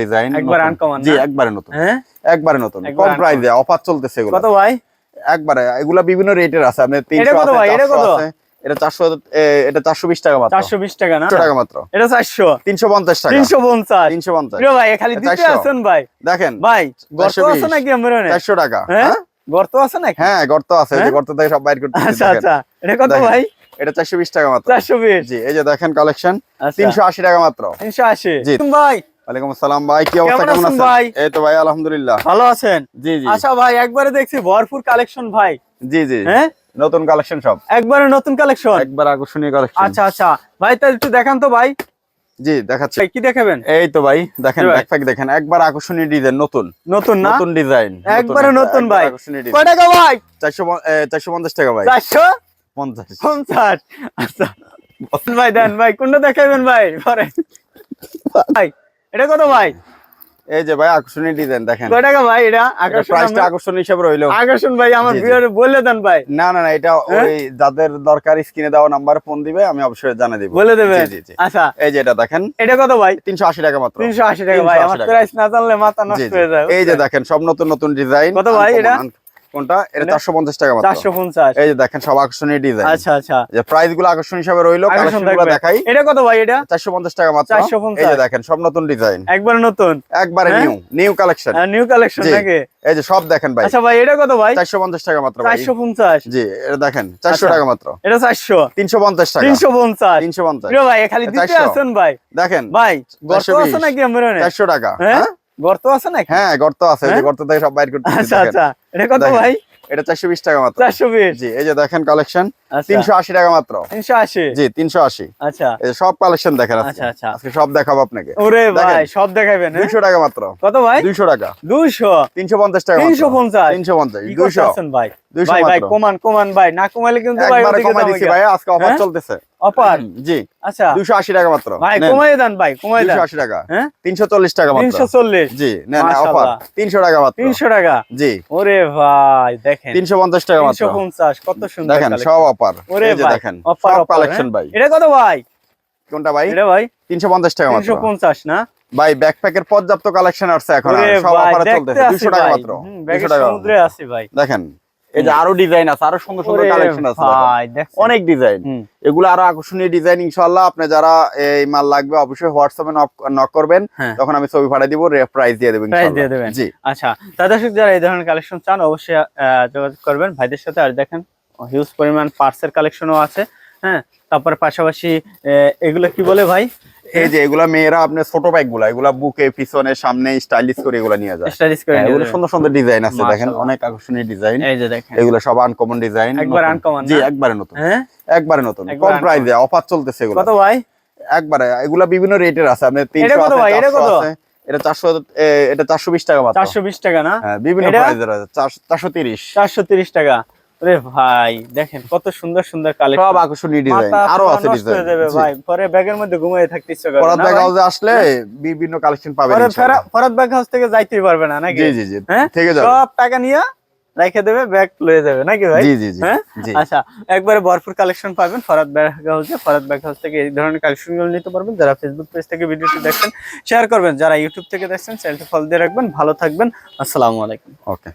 Design একবার uncommon জি একবারে নতুন। হ্যাঁ? একবারে নতুন। কম প্রাইসে অফার চলতেছে এগুলো। কত ভাই? একবারে এগুলা বিভিন্ন রেটের আছে। আপনি 300 এটা কত ভাই? এটা কত? এটা 400 এটা 420 টাকা মাত্র। চারশো বিশ টাকা না? 400 টাকা মাত্র। এটা চারশো। 350 টাকা। তিনশো পঞ্চাশ। 350 প্রিয় ভাই খালি দিতে আছেন ভাই। দেখেন ভাই গর্ত আছে নাকি আমার মনে 400 টাকা। হ্যাঁ? হ্যাঁ? গর্ত আছে নাকি? হ্যাঁ গর্ত আছে। যে হ্যাঁ? গর্ত থেকে সব বাইর করতে আচ্ছা আচ্ছা। এটা কত ভাই? এটা 420 টাকা মাত্র। চারশো বিশ। জি এই যে দেখেন কালেকশন আচ্ছা। 380 টাকা মাত্র। তিনশো আশি। জি। ভাই ওয়ালাইকুম আসসালাম ভাই কি অবস্থা? কেমন কেমন আছেন আছেন? ভাই? এই তো ভাই আলহামদুলিল্লাহ। ভালো আছেন? জি জি। আচ্ছা ভাই একবারে দেখছি ভরপুর কালেকশন ভাই। জি জি। হ্যাঁ? নতুন কালেকশন সব। একবারে নতুন কালেকশন? একবার আকর্ষণীয় কালেকশন। আচ্ছা আচ্ছা। ভাই তাহলে একটু দেখান তো ভাই। জি দেখাচ্ছি। কি দেখাবেন? এই তো ভাই দেখেন ব্যাকপ্যাক দেখেন একবার আকর্ষণীয় ডিজাইন নতুন। নতুন না? নতুন ডিজাইন একবারে নতুন ভাই। কয় টাকা ভাই? 450 টাকা ভাই। চারশো? 50 পঞ্চাশ। আচ্ছা। ভাই দেন ভাই কোনটা দেখাবেন ভাই? পরে। ভাই এটা কত ভাই? এই যে ভাই আকর্ষণীয় ডিজাইন দেখেন। কয় টাকা ভাই এটা? আকর্ষণ আকর্ষণ হিসেবে রইল। আকর্ষণ ভাই আমার জি। বলে দেন ভাই। না না না এটা হ্যাঁ? ওই যাদের দরকার স্ক্রিনে দেওয়া নাম্বারে ফোন দিবে আমি অবশ্যই জানিয়ে দিব। বলে দেবেন জি জি জি। আচ্ছা। এই যে এটা দেখেন এটা কত ভাই? 380 টাকা মাত্র। তিনশো আশি টাকা ভাই আমার প্রাইস না জানলে মাথা নষ্ট হয়ে যায় এই যে দেখেন সব নতুন নতুন ডিজাইন কত ভাই এটা? কোনটা এটা এটা? 450 টাকা মাত্র। চারশো পঞ্চাশ। এই যে দেখেন সব আকর্ষণীয় ডিজাইন আচ্ছা আচ্ছা। যে প্রাইসগুলো আকর্ষণ হিসাবে রইল। দেখাই। এটা কত ভাই এটা? 450 টাকা মাত্র। 450 এই যে দেখেন সব নতুন ডিজাইন একবার নতুন? একবারে? New new collection new collection. নাকি? এই যে সব দেখেন ভাই। আচ্ছা ভাই এটা কত ভাই? 450 টাকা মাত্র ভাই। চারশো পঞ্চাশ। জি এটা দেখেন 400 আচ্ছা। টাকা মাত্র। এটা চারশো। 350 টাকা। তিনশো পঞ্চাশ। 350 প্রিয় ভাই খালি দিতে আছেন ভাই? দেখেন ভাই গর্ত 420 আছে নাকি আমার 400 টাকা। হ্যাঁ? হ্যাঁ? গর্ত আছে নাকি? হ্যাঁ গর্ত আছে এই যে হ্যাঁ? গর্ত থেকে সব বাইর করতে আচ্ছা আচ্ছা এটা কত ভাই? এটা 420 টাকা মাত্র। চারশো বিশ। জি এই যে দেখেন কালেকশন আচ্ছা। 380 টাকা মাত্র। তিনশো আশি? জি 380 আচ্ছা। এই সব কালেকশন দেখেন আচ্ছা আচ্ছা। আজকে সব দেখাবো আপনাকে। ওরে ভাই সব দেখাবেন হ্যাঁ? 200 টাকা মাত্র। কত ভাই? 200 টাকা। দুইশো? 350 টাকা তিনশো পঞ্চাশ? 350 কি 200 করতেছেন ভাই? 200 ভাই ভাই কমান কমান ভাই। না কমাইলে কিন্তু ভাই ওদিকে ভাই আজকে অফার হ্যাঁ? চলতেছে। অপার জি। আচ্ছা। 280 টাকা মাত্র। ভাই। কমাই দেন ভাই কমাই দেন। 280 টাকা। হ্যাঁ? 340 টাকা মাত্র। তিনশো চল্লিশ? জি নেন মাশাআল্লাহ। অফার 300 টাকা মাত্র। তিনশো টাকা? জি। ওরে ভাই দেখেন। 350 টাকা মাত্র। তিনশো পঞ্চাশ কত সুন্দর দেখেন সব অফার। ওরে ভাই দেখেন অফার কালেকশন ভাই। এটা কত ভাই? কোনটা ভাই? এটা ভাই? 350 টাকা মাত্র। তিনশো পঞ্চাশ না? ভাই ব্যাকপ্যাকের পর্যাপ্ত কালেকশন আছে এখন সব অফারে চলতেছে। 200 টাকা মাত্র। 200 টাকা সমুদ্রে আছি ভাই। দেখেন। এই যে আরও ডিজাইন আছে আরও সুন্দর সুন্দর কালেকশন আছে? অনেক ডিজাইন এগুলো আরও আকর্ষণীয় ডিজাইন ইনশাআল্লাহ আপনি যারা এই মাল লাগবে অবশ্যই হোয়াটসঅ্যাপে নক করবেন। হ্যাঁ। তখন আমি ছবি পাঠিয়ে দিব প্রাইস দিয়ে দেব প্রাইস দিয়ে দেবেন। জি। আচ্ছা তা দর্শক যারা এই ধরনের কালেকশন চান অবশ্যই যোগাযোগ করবেন। ভাইদের সাথে আর দেখেন হিউজ পরিমাণ পার্টসের কালেকশনও আছে। হ্যাঁ তারপর পাশাপাশি এগুলো কি বলে ভাই? এই যে এগুলা মেয়েরা আপনার ছোট ব্যাগগুলা এগুলা বুকে পিছনে সামনে স্টাইলিশ করে এগুলা নিয়ে যায়। স্টাইলিশ করে হ্যাঁ, এগুলো সুন্দর সুন্দর ডিজাইন আছে দেখেন অনেক আকর্ষণীয় ডিজাইন এই যে দেখেন। এগুলো সব আনকমন ডিজাইন একবার uncommon জি একবারে নতুন। হ্যাঁ? একবারে নতুন। কম প্রাইসে অফার চলতেছে এগুলো। কত ভাই? একবারে এগুলা বিভিন্ন রেটের আছে আপনি 300 কত আছে ভাই? এটা 400 কত? আছে। এটা 400 এ, এটা 420 টাকা মাত্র। চারশো বিশ টাকা না? হ্যাঁ বিভিন্ন? প্রাইসের আছে 430 চারশো তিরিশ টাকা। আরে ভাই দেখেন কত সুন্দর সুন্দর সব আকর্ষণীয় ডিজাইন আরও আছে ডিজাইন ভাই পরে ব্যাগের মধ্যে ঘুমিয়ে থাকতে ইচ্ছে করে পরাত ব্যাগ হাউসে আসলে বিভিন্ন কালেকশন পাবেন পরে ব্যাগ হাউস থেকে যাইতেই পারবে না নাকি? জি জি জি হ্যাঁ? থেকে যাবে। সব টাকা নিয়ে রেখে দেবে ব্যাগ লয়ে যাবে নাকি ভাই? জি জি জি হ্যাঁ? আচ্ছা একবারে ভরপুর কালেকশন পাবেন ফরাত ব্যাগ হাউসে ফরাত ব্যাগ হাউস থেকে এই ধরনের কালেকশনগুলো নিতে পারবেন। যারা ফেসবুক পেজ থেকে ভিডিওটি দেখছেন শেয়ার করবেন। যারা ইউটিউব থেকে দেখছেন চ্যানেলটি ফলো দিয়ে রাখবেন। ভালো থাকবেন। আসসালামু আলাইকুম। ওকে